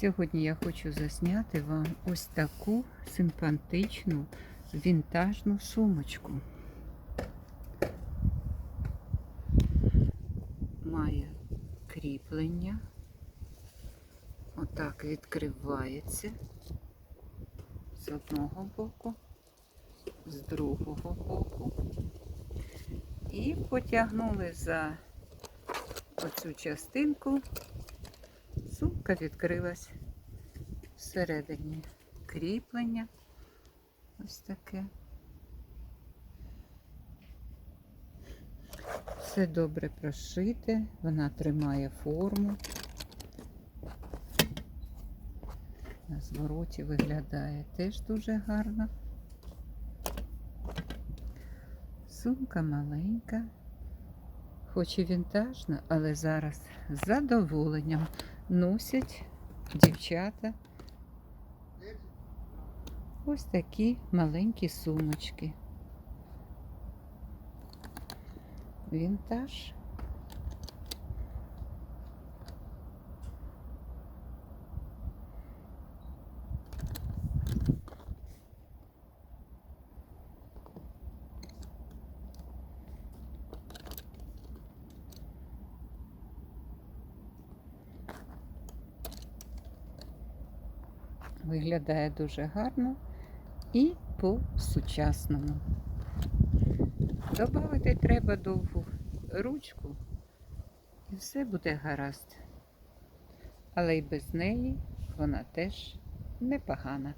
Сьогодні я хочу засняти вам ось таку симпатичну вінтажну сумочку. Має кріплення. Отак відкривається з одного боку, з другого боку. І потягнули за оцю частинку. Сумка відкрилась всередині кріплення. Ось таке. Все добре прошите, вона тримає форму. На звороті виглядає теж дуже гарно. Сумка маленька, хоч і вінтажна, але зараз з задоволенням носять дівчата ось такі маленькі сумочки. Вінтаж. Виглядає дуже гарно і по-сучасному. Добавити треба довгу ручку і все буде гаразд. Але й без неї вона теж непогана.